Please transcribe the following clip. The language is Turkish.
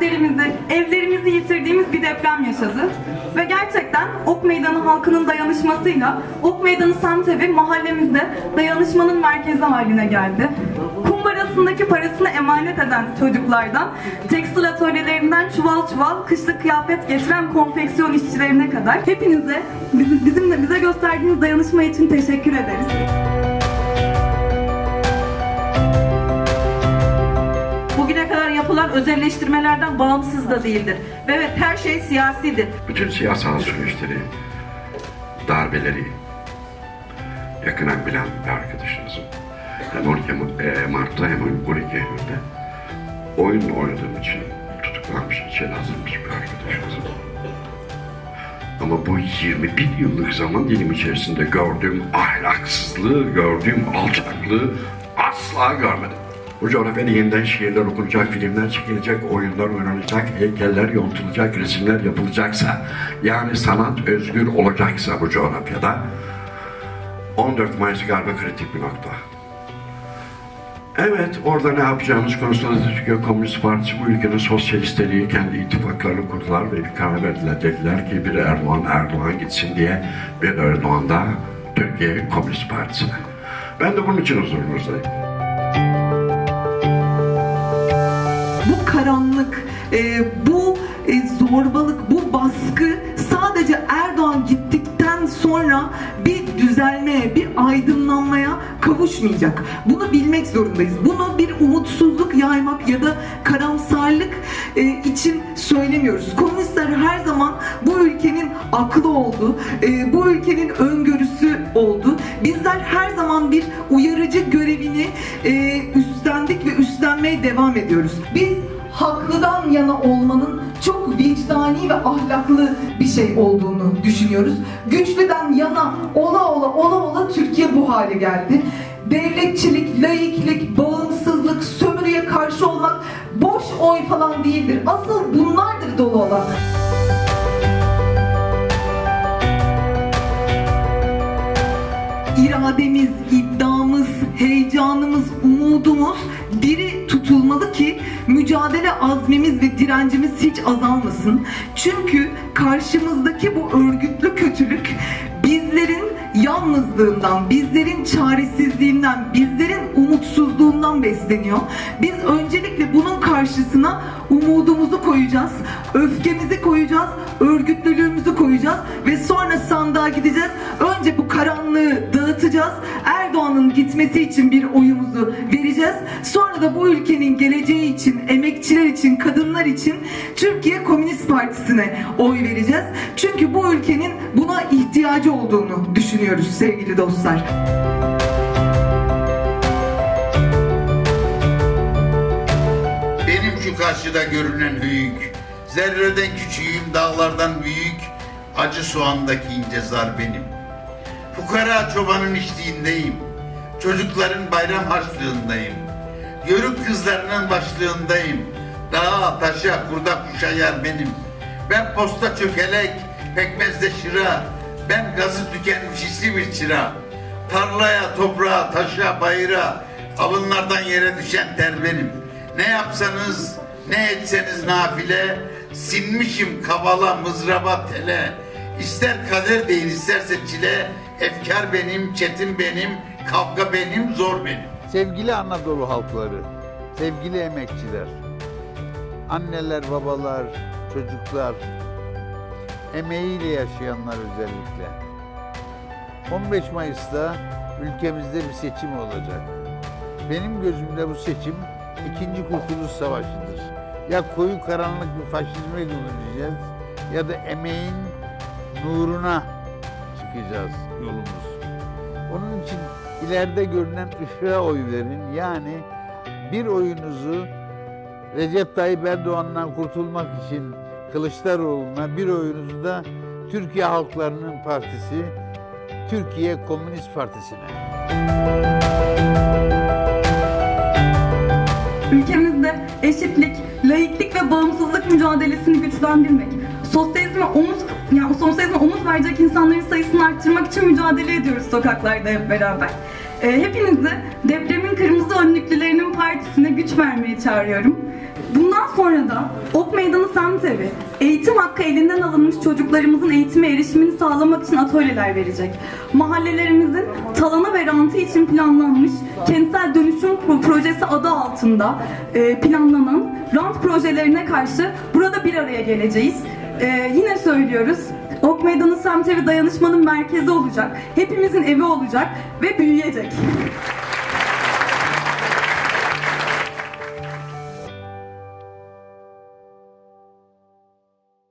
karakterimizi, evlerimizi yitirdiğimiz bir deprem yaşadı. Ve gerçekten Ok Meydanı halkının dayanışmasıyla Ok Meydanı semtevi mahallemizde dayanışmanın merkezi haline geldi. Kumbarasındaki parasını emanet eden çocuklardan, tekstil atölyelerinden çuval çuval kışlık kıyafet getiren konfeksiyon işçilerine kadar hepinize bizi- bizimle bize gösterdiğiniz dayanışma için teşekkür ederiz. Kadar yapılan özelleştirmelerden bağımsız da değildir. Ve evet her şey siyasidir. bütün siyasal süreçleri, darbeleri yakından bilen bir arkadaşınızım. Hem 12 e, Mart'ta hem 12 Eylül'de oyun oynadığım için tutuklanmış, içeri alınmış bir arkadaşınızım. Ama bu 21 yıllık zaman dilim içerisinde gördüğüm ahlaksızlığı, gördüğüm alçaklığı asla görmedim. Bu coğrafyada yeniden şiirler okunacak, filmler çekilecek, oyunlar oynanacak, heykeller yontulacak, resimler yapılacaksa, yani sanat özgür olacaksa bu coğrafyada, 14 Mayıs galiba kritik bir nokta. Evet, orada ne yapacağımız konusunda da Türkiye Komünist Partisi bu ülkenin sosyalistleri kendi ittifaklarını kurdular ve bir karar verdiler. Dediler ki bir Erdoğan, Erdoğan gitsin diye bir Erdoğan da Türkiye Komünist Partisi'ne. Ben de bunun için huzurunuzdayım. Karanlık, e, bu e, zorbalık, bu baskı sadece Erdoğan gittikten sonra bir düzelmeye, bir aydınlanmaya kavuşmayacak. Bunu bilmek zorundayız. Bunu bir umutsuzluk yaymak ya da karamsarlık e, için söylemiyoruz. Komünistler her zaman bu ülkenin aklı oldu, e, bu ülkenin öngörüsü oldu. Bizler her zaman bir uyarıcı görevini e, üstlendik ve üstlenmeye devam ediyoruz. Biz ve ahlaklı bir şey olduğunu düşünüyoruz. Güçlüden yana ola ola ola ola Türkiye bu hale geldi. Devletçilik, laiklik, bağımsızlık, sömürüye karşı olmak boş oy falan değildir. Asıl bunlardır dolu olan. irademiz, iddiamız, heyecanımız, umudumuz diri tutulmalı ki mücadele azmimiz ve direncimiz hiç azalmasın. Çünkü karşımızdaki bu örgütlü kötülük bizlerin yalnızlığından, bizlerin çaresizliğinden, bizlerin umutsuzluğundan besleniyor. Biz öncelikle bunun karşısına umudumuzu koyacağız, öfkemizi koyacağız, örgütlülüğümüzü koyacağız ve sonra sandığa gideceğiz. Önce bu karanlığı dağıtacağız. Erdoğan'ın gitmesi için bir oyumuzu vereceğiz. Sonra da bu ülkenin geleceği için, emekçiler için, kadınlar için Türkiye Komünist Partisi'ne oy vereceğiz. Çünkü bu ülkenin buna ihtiyacı olduğunu düşünüyoruz sevgili dostlar. Benim şu karşıda görünen hüyük, zerreden küçüğüm, dağlardan büyük, acı soğandaki ince zar benim. Fukara çobanın içtiğindeyim, çocukların bayram harçlığındayım. Yörük kızlarının başlığındayım, dağa, taşa, kurda kuşa yer benim. Ben posta çökelek, pekmezde şıra, ben gazı tükenmiş hisli bir çıra. Tarlaya, toprağa, taşa, bayıra, alınlardan yere düşen ter benim. Ne yapsanız, ne etseniz nafile, sinmişim kabala, mızraba, tele. İster kader değil, isterse çile, efkar benim, çetin benim, kavga benim, zor benim. Sevgili Anadolu halkları, sevgili emekçiler, anneler, babalar, çocuklar, emeğiyle yaşayanlar özellikle. 15 Mayıs'ta ülkemizde bir seçim olacak. Benim gözümde bu seçim ikinci Kurtuluş Savaşı'dır. Ya koyu karanlık bir faşizme döneceğiz ya da emeğin nuruna çıkacağız yolumuz. Onun için ileride görünen ışığa oy verin. Yani bir oyunuzu Recep Tayyip Erdoğan'dan kurtulmak için Kılıçdaroğlu'na, bir oyunuzu da Türkiye Halklarının Partisi, Türkiye Komünist Partisi'ne. Ülkemizde eşitlik, laiklik ve bağımsızlık mücadelesini güçlendirmek, sosyalizme omuz yani sosyalizme omuz verecek insanların sayısını arttırmak için mücadele ediyoruz sokaklarda hep beraber. Ee, hepinizi depremin kırmızı önlüklülerinin partisine güç vermeye çağırıyorum. Bundan sonra da Ok Meydanı Semt Evi, eğitim hakkı elinden alınmış çocuklarımızın eğitime erişimini sağlamak için atölyeler verecek. Mahallelerimizin talanı ve rantı için planlanmış kentsel dönüşüm pro- projesi adı altında e, planlanan rant projelerine karşı burada bir araya geleceğiz. E, yine söylüyoruz, Ok Meydanı Semt Evi dayanışmanın merkezi olacak, hepimizin evi olacak ve büyüyecek.